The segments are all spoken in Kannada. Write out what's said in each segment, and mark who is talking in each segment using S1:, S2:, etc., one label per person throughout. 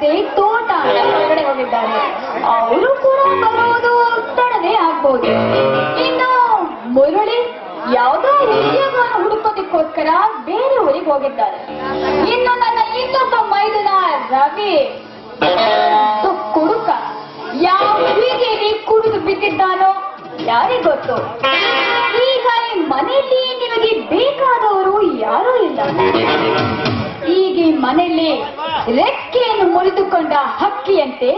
S1: ಗದ್ದೆ ತೋಟ ಅಂತ ಹೊರಗಡೆ ಹೋಗಿದ್ದಾರೆ. ಅವರು ಕೂಡ ಬರುವುದು ತಡವೇ ಆಗ್ಬೋದು. ಇನ್ನು ಮುರಳಿ ಯಾವುದೋ ಉದ್ಯೋಗವನ್ನು ಹುಡುಕೋದಕ್ಕೋಸ್ಕರ ಬೇರೆ ಊರಿಗೆ ಹೋಗಿದ್ದಾರೆ. ಇನ್ನು ನನ್ನ ಇನ್ನೊಬ್ಬ ಮೈದುನ ರವಿ ಕುಡುಕ, ಯಾವ ಬೀದಿಯಲ್ಲಿ ಕುಡಿದು ಬಿದ್ದಿದ್ದಾನೋ ಯಾರಿಗ್ ಗೊತ್ತು? ಈಗ ಈ ಮನೆಯಲ್ಲಿ ನಿಮಗೆ ಬೇಕಾದವರು ಯಾರೂ ಇಲ್ಲ. ಈ ಮನೆಯಲ್ಲಿ ರೆಕ್ಕೆಯನ್ನು ಮುರಿದುಕೊಂಡ ಹಕ್ಕಿಯಂತೆ,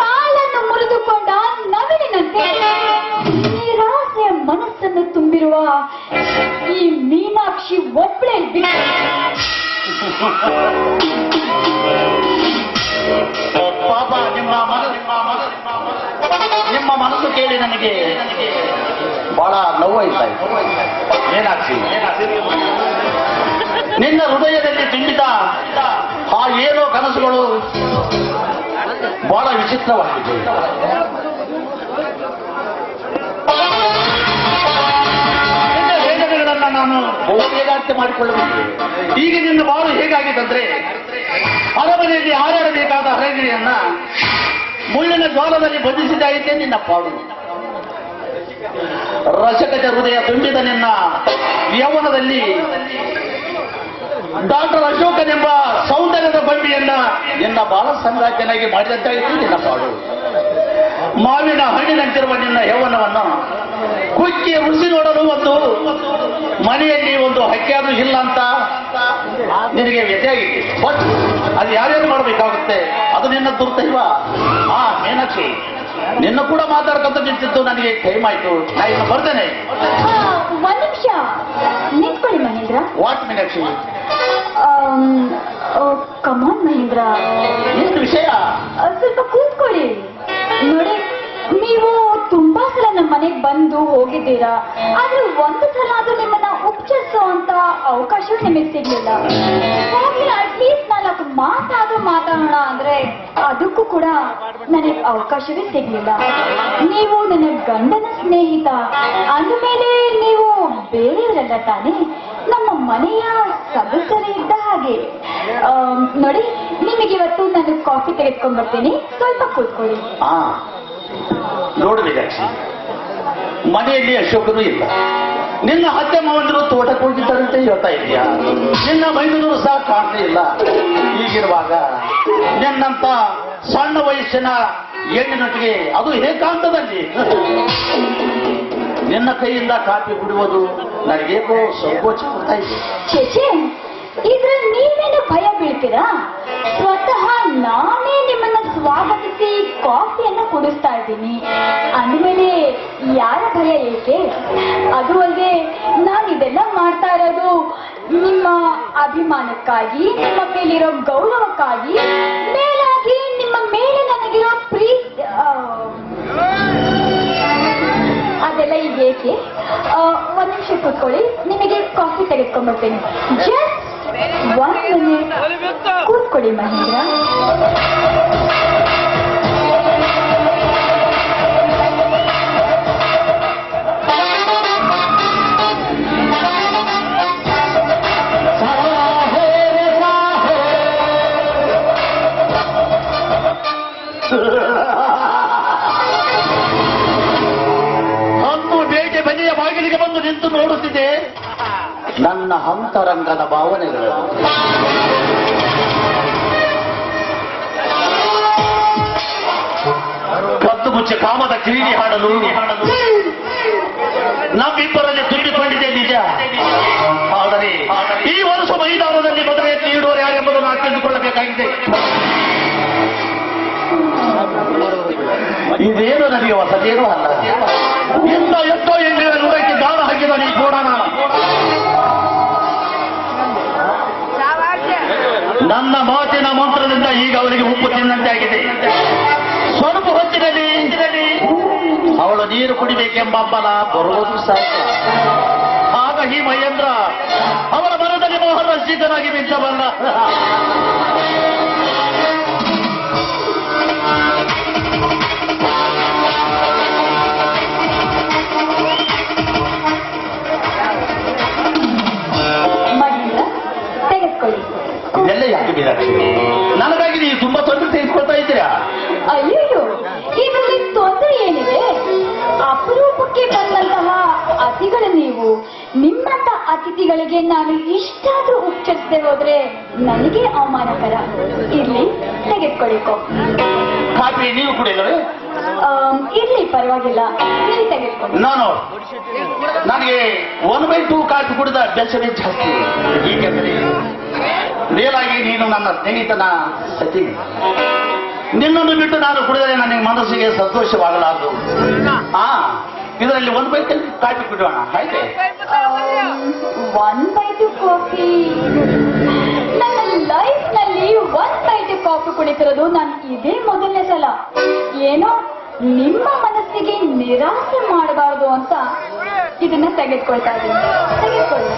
S1: ಕಾಲನ್ನು ಮುರಿದುಕೊಂಡ ನವಿಲಿನಂತೆ ನಿರಾಸೆಯ ಮನಸ್ಸನ್ನು ತುಂಬಿರುವ ಈ ಮೀನಾಕ್ಷಿ ಒಬ್ಬಳೇ
S2: ಪಾಪ ನಿಮ್ಮ ಮನಸ್ಸು ಕೇಳಿ ನನಗೆ. ಬಹಳ ನೋವಾಯ್ತಾ ಇತ್ತು ಏನಾಗ್ತಿ? ನಿನ್ನ ಹೃದಯದಲ್ಲಿ ತುಂಬಿದ ಆ ಏನೋ ಕನಸುಗಳು ಬಹಳ ವಿಚಿತ್ರವಾಗಿದೆ. ನಾನು ಬಹು ವೇದಾಂತ ಮಾಡಿಕೊಳ್ಳಬಹುದು ಈಗ ನಿನ್ನ ಬಾಳು ಹೇಗಾಗಿತ್ತಂದ್ರೆ ಅರಮನೆಯಲ್ಲಿ ಹಾರಾಡಬೇಕಾದ ಹರಗಿರಿಯನ್ನ ಮುಳ್ಳಿನ ಜ್ವಾಲದಲ್ಲಿ ಬಂಧಿಸಿದಾಯಿತೆ ನಿನ್ನ ಪಾಡು. ರಸಕಜ ಹೃದಯ ತುಂಬಿದ ನಿನ್ನ ಯೌವನದಲ್ಲಿ ಡಾಕ್ಟರ್ ಅಶೋಕನೆಂಬ ಸೌಂದರ್ಯದ ಬಂಡಿಯನ್ನ ನಿನ್ನ ಬಾಲ ಸಂಗಾತಿಯನ್ನಾಗಿ ಮಾಡಿದಂತಾಯಿತು ನಿನ್ನ ಪಾಡು. ಮಾವಿನ ಹಣ್ಣಿನಂತಿರುವ ನಿನ್ನ ಯೌವನವನ್ನು ಕುಕ್ಕಿ ಉಸಿ ನೋಡಲು ಒಂದು ಮನೆಯಲ್ಲಿ ಒಂದು ಹಕ್ಕಿಯಾದ್ರೂ ಇಲ್ಲ ಅಂತ ನಿನಗೆ ವ್ಯತ್ಯಾಗಿತ್ತು ಬಟ್ ಅದು ಯಾರ್ಯಾರು ಮಾಡಬೇಕಾಗುತ್ತೆ? ಅದು ನಿನ್ನ ದುರ್ದೈವ. ಆ ಮೀನಾಕ್ಷಿ. ನಿನ್ನ ಕೂಡ ಮಾತಾಡ್ಕೊಂತ ನಿಂತಿದ್ದು ನನಗೆ ಟೈಮ್ ಆಯ್ತು. ನಾನು ಇನ್ನು ಬರ್ತೇನೆ.
S1: ಒಂದ್ ನಿಮಿಷ. ನಿಂತ್ಕೊಳ್ಳಿ Mahendra.
S2: What Meenakshi?
S1: Come on
S2: Mahendra. ಎಷ್ಟು
S1: ವಿಷಯ? ಸ್ವಲ್ಪ ಕೂತ್ಕೊಳ್ಳಿ. ನೋಡಿ ನೀವು ತುಂಬಾ ಸಲ ನಮ್ಮ ಮನೆಗೆ ಬಂದು ಹೋಗಿದ್ದೀರಾ? ಆದ್ರೆ ಒಂದು ಸಲ ಆದ್ರೂ ನಿಮ್ಮನ್ನ ಉಪಚರಿಸೋ ಅಂತ ಅವಕಾಶವೂ ನಿಮಗೆ ಸಿಗ್ಲಿಲ್ಲ. ಹೋಗಿ ಅಟ್ಲೀಸ್ಟ್ ನಾಲ್ಕು ಮಾತಾದ್ರೂ ಮಾತಾಡೋಣ ಅಂದ್ರೆ ಅದಕ್ಕೂ ಕೂಡ ನನಗೆ ಅವಕಾಶವೇ ಸಿಗ್ಲಿಲ್ಲ. ನೀವು ನನ್ನ ಗಂಡನ ಸ್ನೇಹಿತ. ಅಂದಮೇಲೆ ನೀವು ಬೇರೆಯವರಲ್ಲ ತಾನೇ? ನಮ್ಮ ಮನೆಯ ಸದಸ್ಯರೇ ಇದ್ದ ಹಾಗೆ. ನೋಡಿ, ನಿಮಗೆ ಇವತ್ತು ನಾನು ಕಾಫಿ ತೆಗೆದುಕೊಂಡ್ ಬರ್ತೀನಿ ಸ್ವಲ್ಪ ಕೂತ್ಕೊಳ್ಳಿ.
S2: ಆ, ನೋಡು ಮೀನಾಕ್ಷಿ. ಮನೆಯಲ್ಲಿ ಅಶೋಕನು ಇಲ್ಲ. ನಿನ್ನ ಅತ್ತೆ ತೋಟ ತೋಟಕ್ಕೆ ಹೋಗಿದ್ದಾರಂತೆ ಹೇಳ್ತಾ ಇದೆಯಾ ನಿನ್ನ ಮೈದೂರು ಸಹ ಕಾಣ್ತಾ ಇಲ್ಲ. ಈಗಿರುವಾಗ ನಿನ್ನಂತ ಸಣ್ಣ ವಯಸ್ಸಿನ ಹೆಣ್ಣಿನೊಟ್ಟಿಗೆ ಅದು ಏಕಾಂತದಲ್ಲಿ ನಿನ್ನ ಕೈಯಿಂದ ಕಾಫಿ ಕುಡಿಯುವುದು ನನಗೇಕೋ ಸಂಕೋಚ ಕೊಡ್ತಾ ಇದೆ.
S1: ಇದ್ರಲ್ಲಿ ನೀವೇನು ಭಯ ಬೀಳ್ತೀರಾ? ಸ್ವತಃ ನಾನೇ ನಿಮ್ಮನ್ನ ಸ್ವಾಗತಿಸಿ ಕಾಫಿಯನ್ನ ಕುಡಿಸ್ತಾ ಇದ್ದೀನಿ. ಅಂದಮೇಲೆ ಯಾರ ಭಯ ಏಕೆ? ಅದು ಅಲ್ಲದೆ ನಾನು ಇದೆಲ್ಲ ಮಾಡ್ತಾ ಇರೋದು ನಿಮ್ಮ ಅಭಿಮಾನಕ್ಕಾಗಿ, ನಿಮ್ಮ ಮೇಲಿರೋ ಗೌರವಕ್ಕಾಗಿ, ಮೇಲಾಗಿ ನಿಮ್ಮ ಮೇಲೆ ನನಗಿರೋ ಪ್ರೀತಿ ಅದೆಲ್ಲ ಈಗ ಏಕೆ ಒಂದ್ ನಿಮಿಷ ಕೂತ್ಕೊಳ್ಳಿ, ನಿಮಗೆ ಕಾಫಿ ತೆಗೆದುಕೊಂಡ್ಬರ್ತೇನೆ. ಜಸ್ಟ್ ಒನ್ ಮಿನಿಟ್ ಕೂತ್ಕೊಳ್ಳಿ ಮಹೇಂದ್ರ
S2: ನಿಂತು ಅಂತರಂಗದ ಭಾವನೆಗಳನ್ನು ಕದ್ದು ಮುಚ್ಚೆ ಕಾಮದ ಕ್ರೀಡೆ ಹಾಡಲು. ನಮ್ಮಿಬ್ಬರಲ್ಲಿ ತುಂಬಿಕೊಂಡಿದೆ ನಿಜ. ಆದರೆ ಈ ವರ್ಷ ಮೈದಾನದಲ್ಲಿ ಮದುವೆ ನೀಡುವರು ಯಾರೆಂಬುದು ನಾವು ತಿಳಿದುಕೊಳ್ಳಬೇಕಾಗಿದೆ. ಇದೇನು ನನಗೆ ಹೊಸದೇನು ಅಲ್ಲ ಇಂಥ ಎಷ್ಟೋ ಎಂದಿನ ನುಡಕ್ಕೆ ದಾನ ಹಾಕಿದ ನೀ ಕೂಡ ನನ್ನ ಮಾತಿನ ಮಂತ್ರದಿಂದ ಈಗ ಅವರಿಗೆ ಉಪ್ಪು ತಿನ್ನಂತೆ ಆಗಿದೆ. ಸ್ವಲ್ಪ ಹೊತ್ತಿನಲ್ಲಿ ಅವಳು ನೀರು ಕುಡಿಬೇಕೆಂಬ ಬಲ ಬರುವುದು ಸಾಧ್ಯ. ಆಗ ಈ ಮಹೇಂದ್ರ ಅವರ ಮನದಲ್ಲಿ ಮೋಹನ ಸಿದ್ಧನಾಗಿ ನಿಂತವಲ್ಲ
S1: ಅತಿಥಿಗಳಿಗೆ ನಾನು ಇಷ್ಟಾದ್ರೂ ಉಚ್ಚರಿಸದೆ ಹೋದ್ರೆ ನನಗೆ ಅವಮಾನಕರ ಇರ್ಲಿ ತೆಗೆದುಕೊಳ್ಳಿಕೋ.
S2: ಕಾಫಿ ನೀವು
S1: ಕೂಡ ಇರ್ಲಿ ಪರವಾಗಿಲ್ಲ. ನೀವು ತೆಗೆದುಕೊಳ್ಳಿ.
S2: ನಾನು ನನಗೆ ಒನ್ ಬೈ ಟೂ ಕಾಫಿ ಕುಡಿದ ಅಭ್ಯಾಸವೇ ಜಾಸ್ತಿ. ಏಕೆಂದರೆ ಮೇಲಾಗಿ ನೀನು ನನ್ನ ಸ್ನೇಹಿತನ ಸತಿ. ನಿನ್ನನ್ನು ಬಿಟ್ಟು ನಾನು ಕುಡಿದರೆ ನನಗೆ ಮನಸ್ಸಿಗೆ ಸಂತೋಷವಾಗಲಾರದು ಆ ಇದರಲ್ಲಿ ಒನ್ ಬೈಕ್ ಕಾಫಿ ಬಿಡೋಣ ಆಯ್ತೆ?
S1: ಒನ್ ಬೈಟು ಕಾಫಿ ನನ್ನ ಲೈಫ್ನಲ್ಲಿ ಒನ್ ಬೈಟು ಕಾಫಿ ಕುಡಿತಿರೋದು ನಾನು ಇದೇ ಮೊದಲನೇ ಸಲ. ಏನೋ ನಿಮ್ಮ ಮನಸ್ಸಿಗೆ ನಿರಾಸೆ ಮಾಡಬಾರದು ಅಂತ ಇದನ್ನ ತೆಗೆದುಕೊಳ್ತಾ ಇದ್ದೀನಿ. ತೆಗೆದುಕೊಳ್ಳಿ.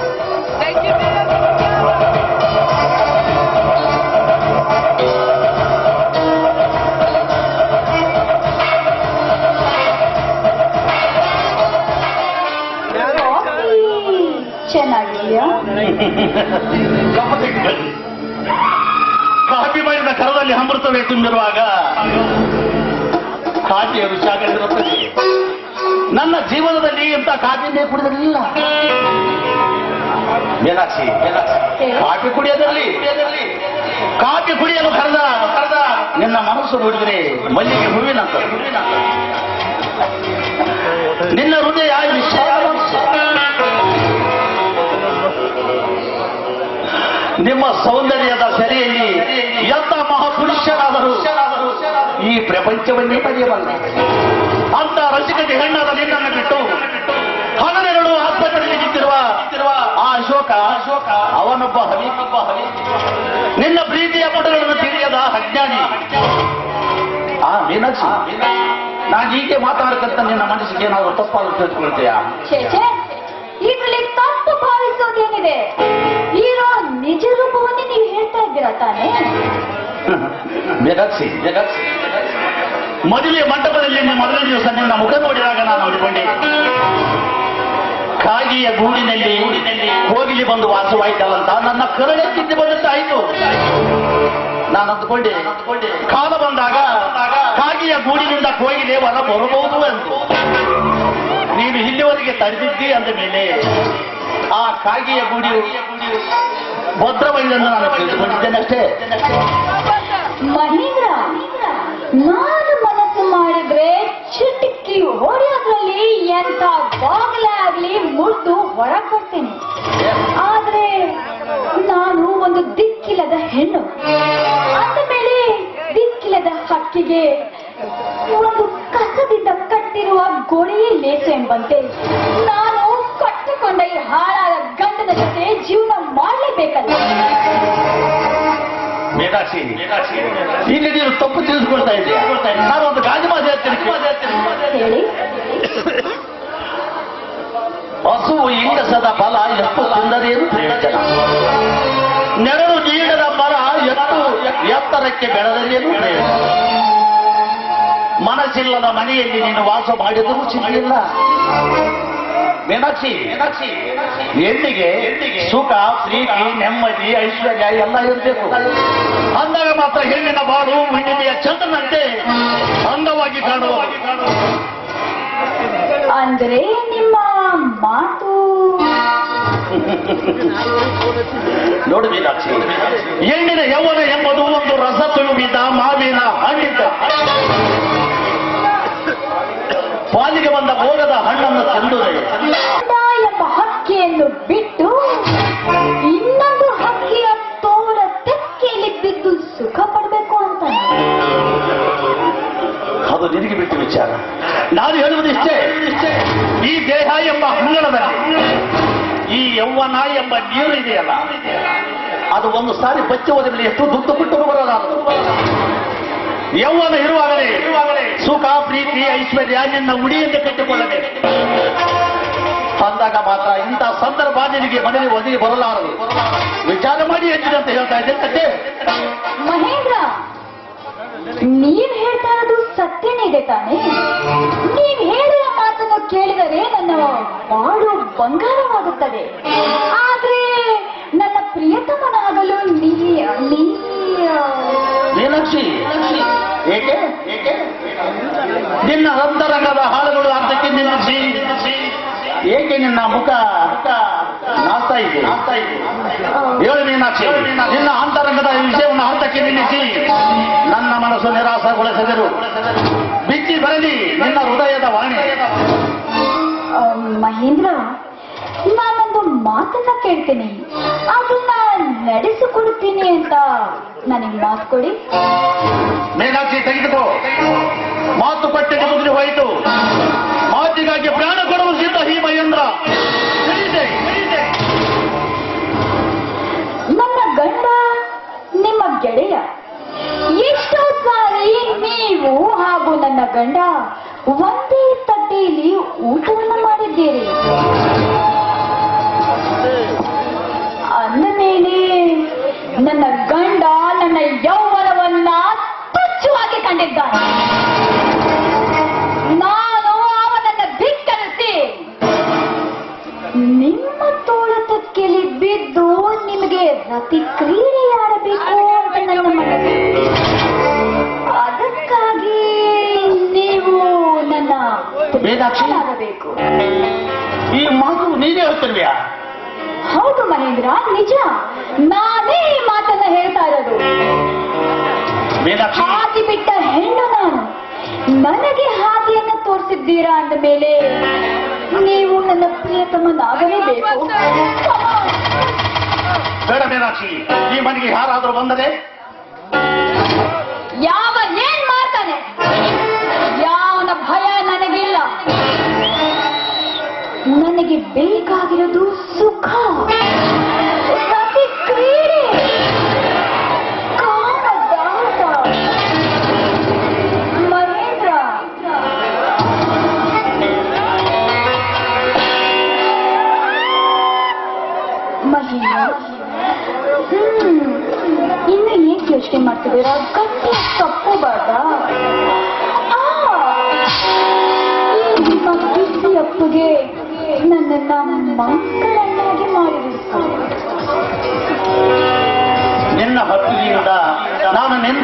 S1: ಕಾಫಿ
S2: ಮಾಡಿದ ಕರದಲ್ಲಿ ಅಮೃತವೇ ತುಂಬಿರುವಾಗ ಕಾಫಿಯ ರುಚಿಯಾಗಲಿರುತ್ತದೆ ನನ್ನ ಜೀವನದಲ್ಲಿ ಇಂಥ ಕಾಫಿನೇ ಕುಡಿದಿರಲಿಲ್ಲ. ಮೀನಾಕ್ಷಿ ಕಾಫಿ ಕುಡಿಯೋದ್ರಲ್ಲಿ ಕಾಫಿ ಕುಡಿಯಲು ಕರೆದ ಕರೆದ ನಿನ್ನ ಮನಸ್ಸು ನೋಡಿದ್ರೆ ಮಲ್ಲಿಗೆ ಹೂವಿನಂತ ನಿನ್ನ ಹೃದಯ ವಿಶಾಲ ನಿಮ್ಮ ಸೌಂದರ್ಯದ ಸೆರೆಯಲ್ಲಿ ಎಂತ ಮಹಾಪುರುಷರಾದರು ಈ ಪ್ರಪಂಚವನ್ನೇ ಪಡೆಯಬಲ್ಲ. ಅಂತ ರಸಿಕತೆ ಹೆಣ್ಣಾದ ನಿನ್ನನ್ನು ಬಿಟ್ಟು ಹಗಲೆರಡು ಆಸ್ಪತ್ರೆಯಲ್ಲಿ ನಿಂತಿರುವ ಆ ಅಶೋಕ ಅಶೋಕ ಅವನೊಬ್ಬ ಹವಿಗೊಬ್ಬ ಹವಿ. ನಿನ್ನ ಪ್ರೀತಿಯ ಪುಟಗಳನ್ನು ತಿಳಿಯದ ಅಜ್ಞಾನಿ. ಆ ಮೀನಾಕ್ಷಿ, ನಾನು ಹೀಗೆ ಮಾತಾಡಕ್ಕಂತ ನಿನ್ನ ಮನಸ್ಸಿಗೆ ಏನಾದರೂ ತಪ್ಪಾಗಿ ತಿಳ್ಕೊಳ್ತೀಯಾ
S1: ಇದರಲ್ಲಿ ತಪ್ಪು ಭಾವಿಸೋದೇನಿದೆ ಇದ್ದೀರಾ ತಾನೇ?
S2: ಜಗತ್ಸಿ ಜಗತ್ಸಿ. ಮದುವೆ ಮಂಟಪದಲ್ಲಿ ಮೊದಲನೇ ದಿವಸ ನಿನ್ನ ಮುಖ ನೋಡಿದಾಗ ನಾನು ನೋಡಿಕೊಂಡೆ. ಕಾಗಿಯ ಗೂಡಿನಲ್ಲಿ ಹೋಗಿಲಿ ಬಂದು ವಾಸವಾಯಿತಲ್ಲಂತ ನನ್ನ ಕರಳೆ ತಿದ್ದಿ ಬಂದಂತಾಯಿತು ನಾನು ಅಂದ್ಕೊಂಡೆ, ಕಾಲ ಬಂದಾಗ ಕಾಗಿಯ ಗೂಡಿನಿಂದ ಕೋಗಿಲೆ ಹೊರ ಬರಬಹುದು ಅಂತ ನೀನು ಇಲ್ಲಿವರೆಗೆ ತಡೆದಿದ್ದಿ ಅಂದ ಮೇಲೆ ಆ ಕಾಗೆಯ ಗುಡಿ ಭದ್ರ ನಾನು ತಿಳಿದುಕೊಂಡಿದ್ದೇನೆ
S1: ಮಹೇಂದ್ರ, ನಾನು ಮನಸ್ಸು ಮಾಡಿದ್ರೆ ಚಿಟಕಿ ಹೊಡೆಯೋದ್ರಲ್ಲಿ ಎಂತ ಬಾಗ್ಲೇ ಆಗ್ಲಿ ಮುರಿದು ಹೊರ ಬರ್ತೀನಿ ಆದ್ರೆ ನಾನು ಒಂದು ದಿಕ್ಕಿಲ್ಲದ ಹೆಣ್ಣು. ಅಂದ ಮೇಲೆ ದಿಕ್ಕಿಲ್ಲದ ಹಕ್ಕಿಗೆ ಒಂದು ಕಸದಿಂದ ಕಟ್ಟಿರುವ ಗೋಳಿಯೇ ಲೇಸು ಎಂಬಂತೆ. ನಾನು ಕಟ್ಟಿಕೊಂಡ ಈ ಹಾಳಾದ ಗಂಡನ ಜೊತೆ ಜೀವನ ಮಾಡಲೇಬೇಕಲ್ಲ?
S2: ಇಲ್ಲಿ ನೀನು ತಪ್ಪು ತಿಳಿಸ್ಕೊಳ್ತಾ ಇದ್ದೀಯ? ನಾನು ಒಂದು ಗಾಜು ಮಾತು ಹೇಳ್ತೀನಿ ಹಸು ಇಂಗಸದ ಫಲ ಎಷ್ಟು ತಿಂದರೇನು ಪ್ರಯೋಜನ? ನೆರಳು ನೀಡದ ಮರ ಎತ್ತು ಎತ್ತರಕ್ಕೆ ಬೆಳೆದರೇನು ಪ್ರಯೋಜನ? ಮನಸ್ಸಿಲ್ಲದ ಮನೆಯಲ್ಲಿ ನೀನು ವಾಸ ಮಾಡಿದರೂ ಸಿಗಲಿಲ್ಲ. ಮೀನಾಕ್ಷಿ ಮೀನಾಕ್ಷಿ ಹೆಣ್ಣಿಗೆ ಸುಖ ಪ್ರೀತಿ ನೆಮ್ಮದಿ ಐಶ್ವರ್ಯ ಎಲ್ಲ ಇರಬೇಕು. ಅಂದಾಗ ಮಾತ್ರ ಹೆಣ್ಣಿನ ಬಾಳು ಹುಣ್ಣಿಮೆಯ ಚಂದ್ರನಂತೆ ಅಂದವಾಗಿ ಕಾಣುವ.
S1: ಅಂದ್ರೆ ನಿಮ್ಮ ಮಾತು.
S2: ನೋಡಿ ಮೀನಾಕ್ಷಿ ಹೆಣ್ಣಿನ ಯೌವನ ಎಂಬುದು ಒಂದು ರಸ ತುಳುವಿದ ಮಾವಿನ ಹಣ್ಣಿದ್ದ. ಪಾಲಿಗೆ ಬಂದ ಭೋಗದ ಹಣ್ಣನ್ನು
S1: ಎಂಬ ಹಕ್ಕಿಯನ್ನು ಬಿಟ್ಟು ಇನ್ನೊಂದು ಹಕ್ಕಿಯ ತೋಳ ತೆಕ್ಕೆಯಲ್ಲಿ ಬಿದ್ದು ಸುಖ ಪಡಬೇಕು ಅಂತ.
S2: ಅದು ನಿನಗೆ ಬಿಟ್ಟು ವಿಚಾರ. ನಾನು ಹೇಳುವುದು ಇಷ್ಟೇ. ಈ ದೇಹ ಎಂಬ ಹಂಗಳದಲ್ಲಿ ಈ ಯೌವನ ಎಂಬ ನೀರು ಇದೆಯಲ್ಲ, ಅದು ಒಂದು ಸಾರಿ ಬಚ್ಚಿ ಹೋದ ಮೇಲೆ ಎಷ್ಟು ದುಡ್ಡು ಬಿಟ್ಟು ಬರೋದಾರದು ಯೌವನ ಇರುವಾಗಲೇ ಇರುವಾಗಲೇ ಸುಖ, ಪ್ರೀತಿ, ಐಶ್ವರ್ಯ ನಿನ್ನ ಉಡಿಯಿಂದ ಕಟ್ಟಿಕೊಳ್ಳಬೇಕು. ಅಂದಾಗ ಮಾತ್ರ ಇಂಥ ಸಂದರ್ಭ ನಿನಗೆ ಮನೆಗೆ ಒದಗಿ ಬರಲಾರದು. ವಿಚಾರ ಮಾಡಿ ಹೆಚ್ಚಿದೆ ಅಂತ ಹೇಳ್ತಾ ಇದ್ದೆ
S1: ಮಹೇಂದ್ರ ನೀವ್ ಹೇಳ್ತಾ ಇರೋದು ಸತ್ಯನೇ ಇದೆ ತಾನೆ. ನೀವ್ ಹೇಳುವ ಮಾತನ್ನು ಕೇಳಿದರೆ ನನ್ನ ಬಾಳು ಬಂಗಾರವಾಗುತ್ತದೆ. ಆದ್ರೆ ನನ್ನ ಪ್ರಿಯತಮನಾಗಲು ನೀ ನೀ
S2: ಮೀನಾಕ್ಷಿ. ಏಕೆ? ನಿನ್ನ ಅಂತರಂಗದ ಹಾಳುಗಳು ಅರ್ಥಕ್ಕೆ ನಿಲ್ಲಿಸಿ ಏಕೆ ನಿನ್ನ ಮುಖ ನಾಸ್ತಾ ಇದೆ? ಹೇಳು ಮೀನಾಕ್ಷಿ ನಿನ್ನ ಅಂತರಂಗದ ವಿಷಯವನ್ನು ಹಂತಕ್ಕೆ ನಿಲ್ಲಿಸಿ. ನನ್ನ ಮನಸ್ಸು ನಿರಾಸಗೊಳಿಸಿದರು. ಬಿಚ್ಚಿ ಬರಲಿ ನಿನ್ನ ಹೃದಯದ ವಾಣಿ.
S1: ಮಹೇಂದ್ರ ನಾನೊಂದು ಮಾತನ್ನ ಕೇಳ್ತೀನಿ. ಅದನ್ನ ನಡೆಸಿಕೊಡ್ತೀನಿ ಅಂತ ನನಗೆ ಮಾತು ಕೊಡಿ.
S2: ಮೀನಾಕ್ಷಿ ತೆಗೆದುಕೋ. ಮಾತು ಪಟ್ಟಿಗೆ ಮುಗಿದು ಹೋಯಿತು. ಮಾತಿಗಾಗಿ ಪ್ರಾಣ ಈ ಮಹೇಂದ್ರ.
S1: ನನ್ನ ಗಂಡ, ನಿಮ್ಮ ಗೆಳೆಯ, ಎಷ್ಟೋ ಸಾರಿ ನೀವು ಹಾಗೂ ನನ್ನ ಗಂಡ ಒಂದೇ ತಟ್ಟೆಯಲ್ಲಿ ಊಟವನ್ನು ಮಾಡಿದ್ದೀರಿ. ಅಂದ ಮೇಲೆ ನನ್ನ ಗಂಡ ನನ್ನ ಯೌವನವನ್ನ ತುಚ್ಚುವಾಗಿ ಕಂಡಿದ್ದಾನೆ. ರತಿ ಕ್ರೀಡೆಯಾಡಬೇಕು ಅಂತ ನನ್ನ ಮನಸ್ಸು ಅದಕ್ಕಾಗಿ ನೀವು ನನ್ನ
S2: ಮೀನಾಕ್ಷಿ? ಬೇಡ ಮೀನಾಕ್ಷಿ ಈ ಮನೆಗೆ ಯಾರಾದರೂ ಬಂದರೆ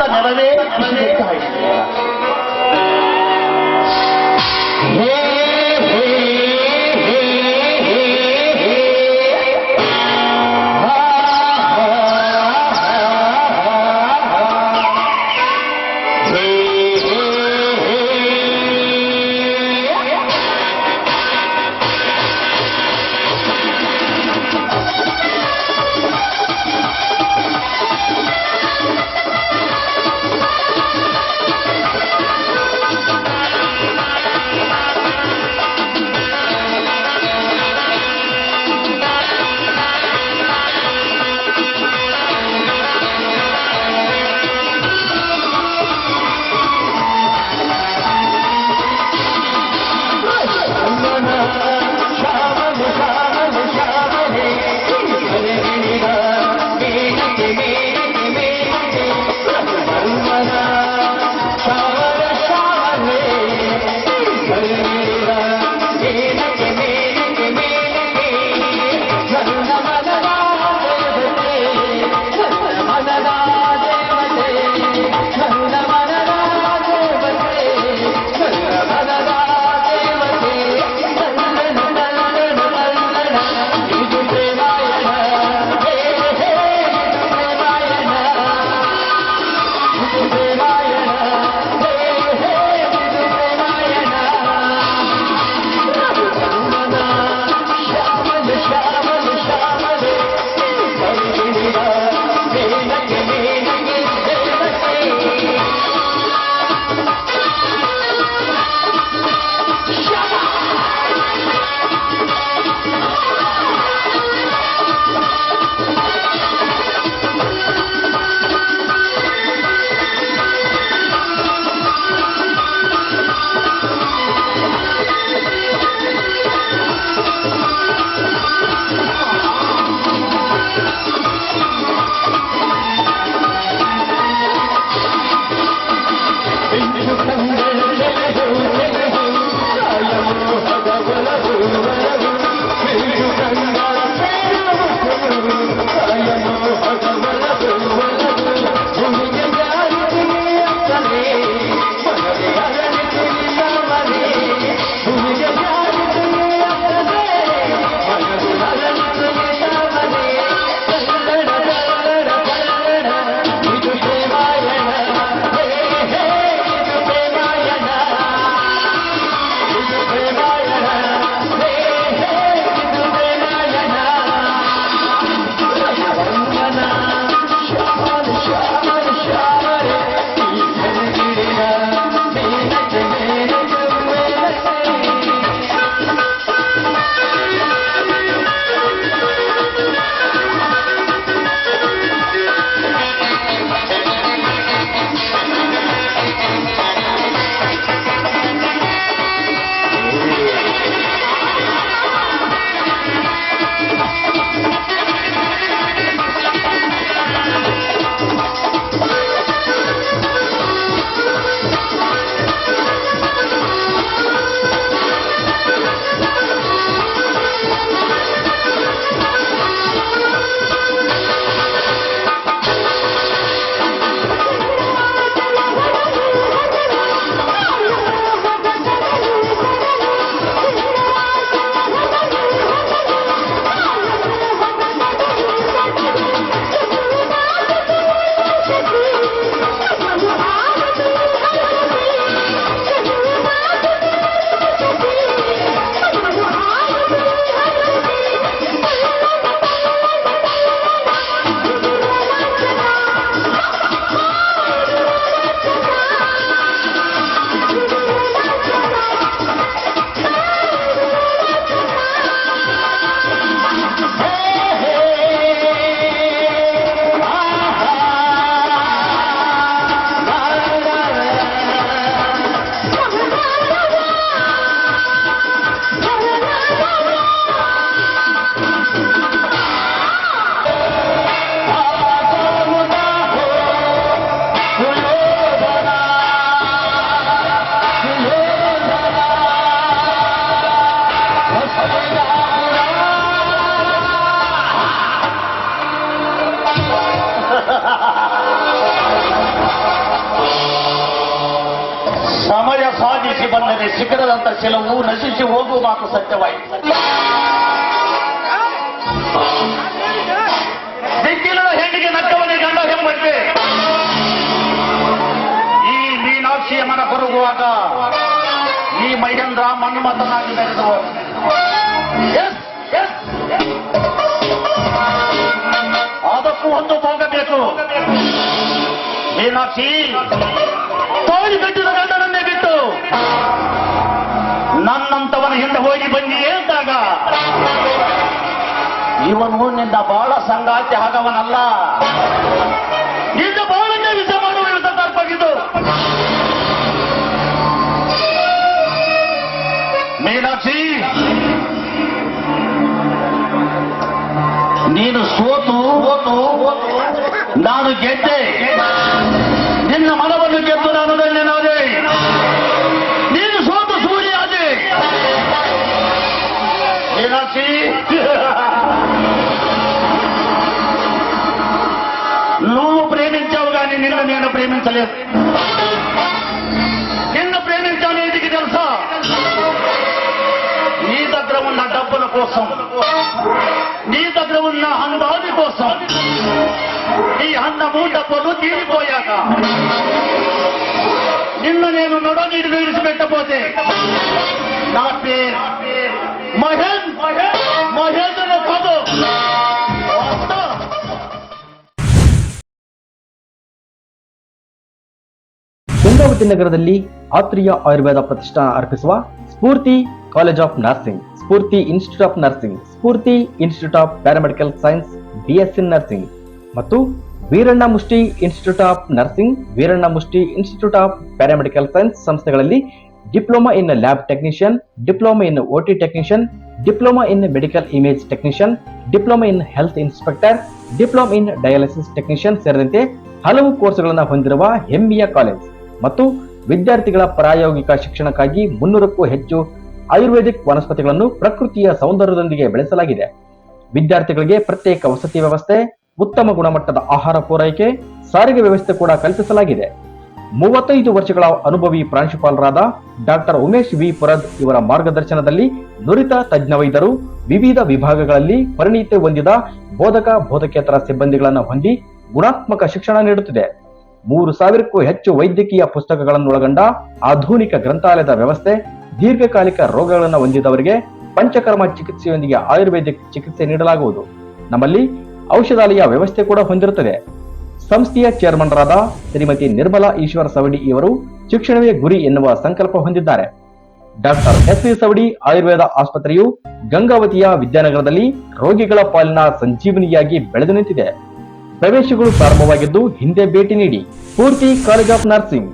S2: Kanala'nın işini. Yeah. ಸಮಯ ಸಾಧಿಸಿ ಬಂದರೆ ಶಿಖರದಂತ ಶಿಲವು ನಶಿಸಿ ಹೋಗುವ ಮಾತು ಸತ್ಯವಾಯಿತು ದಿಕ್ಕಿನ ಹೆಣ್ಣಿಗೆ ನಕ್ಕವನಿಗೆ ಗಂಡ ಎಂಬಂತೆ ಈ ಮೀನಾಕ್ಷಿಯ ಮನ ಕೊರಗುವಾಗ ಈ ಮಹೇಂದ್ರ ಮನ್ಮಥನಾಗಿ ಬೆಳೆದು ಎಸ್ ಎಸ್ ಅದಕ್ಕೂ ಒಂದು ಹೋಗಬೇಕು ಮೀನಾಕ್ಷಿ ತಾಯಿ ಕಟ್ಟಿದ ಗಂಡನನ್ನೇ ಬಿಟ್ಟು. ನನ್ನಂತವನ ಹಿಂದೆ ಹೋಗಿ ಬನ್ನಿ ಅಂದಾಗ, ಇವನು ನಿನ್ನ ಬಾಳ ಸಂಗಾತಿ ಆಗವನಲ್ಲ. ನಿನ್ನ ಬಹಳ ವಿಷ ಮಾಡುವ ಸಂದರ್ಭವಿದ್ದು ಮೀನಾಕ್ಷಿ ನೀನು ಸೋತು ನಾನು ಗೆದ್ದೆ ನಿನ್ನ ಮನವನ್ನು ಗೆದ್ದು ನಾನು ಧನ್ಯನಾದೆ ನೀನು ಸೋತು ಸೂರ್ಯ ಆದೆ ಮೀನಾಕ್ಷಿ నువ్వు ప్రేమించావు కానీ నిన్ను నేను ప్రేమించలేదు నిన్ను ప్రేమించాను ఎందుకు తెలుసా నీ దగ్గర ఉన్న డబ్బుల కోసం నీ దగ్గర ఉన్న అందాది కోసం నీ అన్నము డబ్బులు తీరిపోయాక నిన్ను నేను నొడ నీరు విడిచిపెట్టపోతే నా పేరు మహేష్ మహేంద్ర కాదు వస్తా.
S3: ಗಂಗಾವತಿ ನಗರದಲ್ಲಿ ಆತ್ರಿಯ ಆಯುರ್ವೇದ ಪ್ರತಿಷ್ಠಾನ ಅರ್ಪಿಸುವ ಸ್ಫೂರ್ತಿ college of nursing Spoorthi institute of nursing Spoorthi institute of paramedical science BSc nursing ಮತ್ತು Veeranna Mushti institute of nursing Veeranna Mushti institute of paramedical science ಸಂಸ್ಥೆಗಳಲ್ಲಿ diploma in lab technician, diploma in OT technician, diploma in medical image technician, diploma in health inspector, diploma in dialysis technician ಸೇರಿದಂತೆ ಹಲವು ಕೋರ್ಸ್ಗಳನ್ನು ಹೊಂದಿರುವ ಹೆಮ್ಮೆಯ ಕಾಲೇಜ್. ಮತ್ತು ವಿದ್ಯಾರ್ಥಿಗಳ ಪ್ರಾಯೋಗಿಕ ಶಿಕ್ಷಣಕ್ಕಾಗಿ ಮುನ್ನೂರಕ್ಕೂ ಹೆಚ್ಚು ಆಯುರ್ವೇದಿಕ್ ವನಸ್ಪತಿಗಳನ್ನು ಪ್ರಕೃತಿಯ ಸೌಂದರ್ಯದೊಂದಿಗೆ ಬೆಳೆಸಲಾಗಿದೆ. ವಿದ್ಯಾರ್ಥಿಗಳಿಗೆ ಪ್ರತ್ಯೇಕ ವಸತಿ ವ್ಯವಸ್ಥೆ, ಉತ್ತಮ ಗುಣಮಟ್ಟದ ಆಹಾರ ಪೂರೈಕೆ, ಸಾರಿಗೆ ವ್ಯವಸ್ಥೆ ಕೂಡ ಕಲ್ಪಿಸಲಾಗಿದೆ. ಮೂವತ್ತೈದು ವರ್ಷಗಳ ಅನುಭವಿ ಪ್ರಾಂಶುಪಾಲರಾದ ಡಾಕ್ಟರ್ ಉಮೇಶ್ ವಿ. ಪುರದ್ ಇವರ ಮಾರ್ಗದರ್ಶನದಲ್ಲಿ ನುರಿತ ತಜ್ಞ ವೈದ್ಯರು ವಿವಿಧ ವಿಭಾಗಗಳಲ್ಲಿ ಪರಿಣಿತಿ ಹೊಂದಿದ ಬೋಧಕ ಬೋಧಕೇತರ ಸಿಬ್ಬಂದಿಗಳನ್ನು ಹೊಂದಿ ಗುಣಾತ್ಮಕ ಶಿಕ್ಷಣ ನೀಡುತ್ತಿದೆ. ಮೂರು ಸಾವಿರಕ್ಕೂ ಹೆಚ್ಚು ವೈದ್ಯಕೀಯ ಪುಸ್ತಕಗಳನ್ನು ಒಳಗೊಂಡ ಆಧುನಿಕ ಗ್ರಂಥಾಲಯದ ವ್ಯವಸ್ಥೆ ದೀರ್ಘಕಾಲಿಕ ರೋಗಗಳನ್ನು ಹೊಂದಿದವರಿಗೆ ಪಂಚಕರ್ಮ ಚಿಕಿತ್ಸೆಯೊಂದಿಗೆ ಆಯುರ್ವೇದಿಕ್ ಚಿಕಿತ್ಸೆ ನೀಡಲಾಗುವುದು. ನಮ್ಮಲ್ಲಿ ಔಷಧಾಲಯ ವ್ಯವಸ್ಥೆ ಕೂಡ ಹೊಂದಿರುತ್ತದೆ. ಸಂಸ್ಥೆಯ ಚೇರ್ಮನ್ರಾದ ಶ್ರೀಮತಿ ನಿರ್ಮಲಾ ಈಶ್ವರ ಸವಡಿ ಇವರು ಶಿಕ್ಷಣವೇ ಗುರಿ ಎನ್ನುವ ಸಂಕಲ್ಪ ಹೊಂದಿದ್ದಾರೆ. Doctor S V Savadi Ayurveda ಆಸ್ಪತ್ರೆಯು ಗಂಗಾವತಿಯ ವಿದ್ಯಾನಗರದಲ್ಲಿ ರೋಗಿಗಳ ಪಾಲಿನ ಸಂಜೀವನಿಯಾಗಿ ಬೆಳೆದು ನಿಂತಿದೆ. ಪ್ರವೇಶಗಳು ಪ್ರಾರಂಭವಾಗಿದ್ದು ಹಿಂದೆ ಭೇಟಿ ನೀಡಿ ಪೂರ್ತಿ ಕಾಲೇಜ್ ಆಫ್ ನರ್ಸಿಂಗ್.